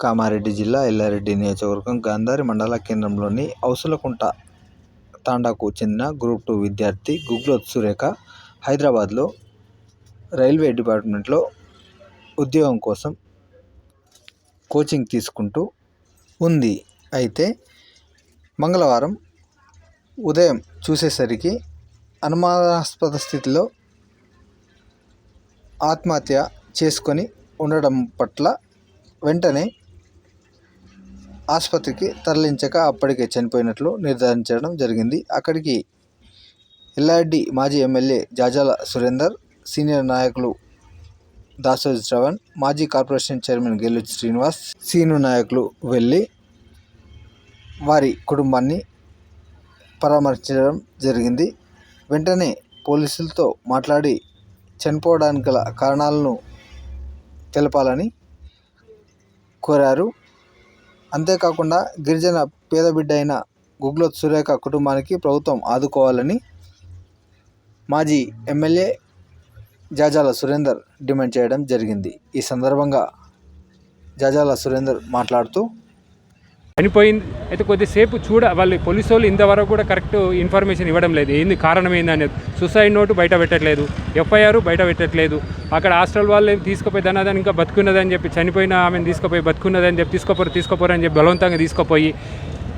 కామారెడ్డి జిల్లా ఎల్లారెడ్డి నియోజకవర్గం గాంధారి మండల కేంద్రంలోని ఔసులకుంట తాండాకు చెందిన గ్రూప్ టూ విద్యార్థి గుగ్లోత్ సురేఖ హైదరాబాద్లో రైల్వే డిపార్ట్మెంట్లో ఉద్యోగం కోసం కోచింగ్ తీసుకుంటూ ఉంది. అయితే మంగళవారం ఉదయం చూసేసరికి అనుమానాస్పద స్థితిలో ఆత్మహత్య చేసుకొని ఉండడం పట్ల వెంటనే ఆసుపత్రికి తరలించగా అప్పటికే చనిపోయినట్లు నిర్ధారించడం జరిగింది. అక్కడికి ఎల్లారెడ్డి మాజీ ఎమ్మెల్యే జాజాల సురేందర్ సీనియర్ నాయకులు దాసోజు శ్రవణ్ మాజీ కార్పొరేషన్ చైర్మన్ గెల్లుచి శ్రీనివాస్ సీను నాయకులు వెళ్ళి వారి కుటుంబాన్ని పరామర్శించడం జరిగింది. వెంటనే పోలీసులతో మాట్లాడి చనిపోవడానికి గల కారణాలను తెలపాలని కోరారు. అంతేకాకుండా గిరిజన పేద బిడ్డ అయిన గుగ్లోత్ సురేఖ కుటుంబానికి ప్రభుత్వం ఆదుకోవాలని మాజీ ఎమ్మెల్యే జాజాల సురేందర్ డిమాండ్ చేయడం జరిగింది. ఈ సందర్భంగా జాజాల సురేందర్ మాట్లాడుతూ చనిపోయింది. అయితే కొద్దిసేపు చూడ వాళ్ళు పోలీసు వాళ్ళు ఇంతవరకు కూడా కరెక్ట్ ఇన్ఫర్మేషన్ ఇవ్వడం లేదు. ఏంది కారణం ఏంది అనేది. సూసైడ్ నోటు బయట పెట్టట్లేదు. ఎఫ్ఐఆర్ బయట పెట్టట్లేదు. అక్కడ హాస్టల్ వాళ్ళు తీసుకుపోయి ధనాదాన్ని ఇంకా బతుకున్నదని చెప్పి చనిపోయిన ఆమెను తీసుకుపోయి బతుకున్నదని చెప్పి తీసుకోపోరు తీసుకోపోరు అని చెప్పి బలవంతంగా తీసుకుపోయి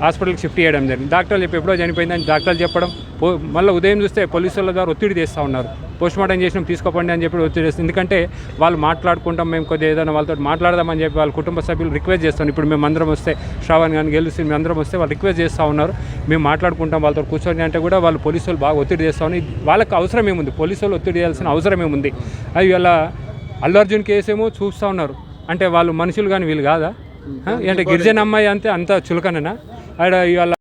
హాస్పిటల్కి షిఫ్ట్ చేయడం జరిగింది. డాక్టర్లు చెప్పి ఎప్పుడో చనిపోయిందని డాక్టర్లు చెప్పడం పో మళ్ళీ ఉదయం చూస్తే పోలీసు వాళ్ళ ద్వారా ఒత్తిడి చేస్తూ ఉన్నారు. పోస్ట్ మార్టం చేసినాం తీసుకోపండి అని చెప్పి ఒత్తిడి చేస్తుంది ఎందుకంటే వాళ్ళు మాట్లాడుకుంటాం మేము కొద్దిగా ఏదైనా వాళ్ళతో మాట్లాడదామని చెప్పి వాళ్ళ కుటుంబ సభ్యులు రిక్వెస్ట్ చేస్తాం ఇప్పుడు మేము అందరం వస్తే శ్రావణ్ కానీ గెలుస్తుంది మేము అందరం వస్తే వాళ్ళు రిక్వెస్ట్ చేస్తూ ఉన్నారు. మేము మాట్లాడుకుంటాం వాళ్ళతో కూర్చొని అంటే కూడా వాళ్ళు పోలీసు వాళ్ళు బాగా ఒత్తిడి చేస్తూ ఉన్నారు. వాళ్ళకి అవసరం ఏముంది? పోలీసు వాళ్ళు ఒత్తిడి చేయాల్సిన అవసరం ఏముంది? అది ఇలా అల్లు అర్జున్ కేసు ఏమో చూస్తూ ఉన్నారు. అంటే వాళ్ళు మనుషులు కానీ వీళ్ళు కాదా? అంటే గిరిజన అమ్మాయి అంతే అంత చులకననా? ఆడ ఇవాళ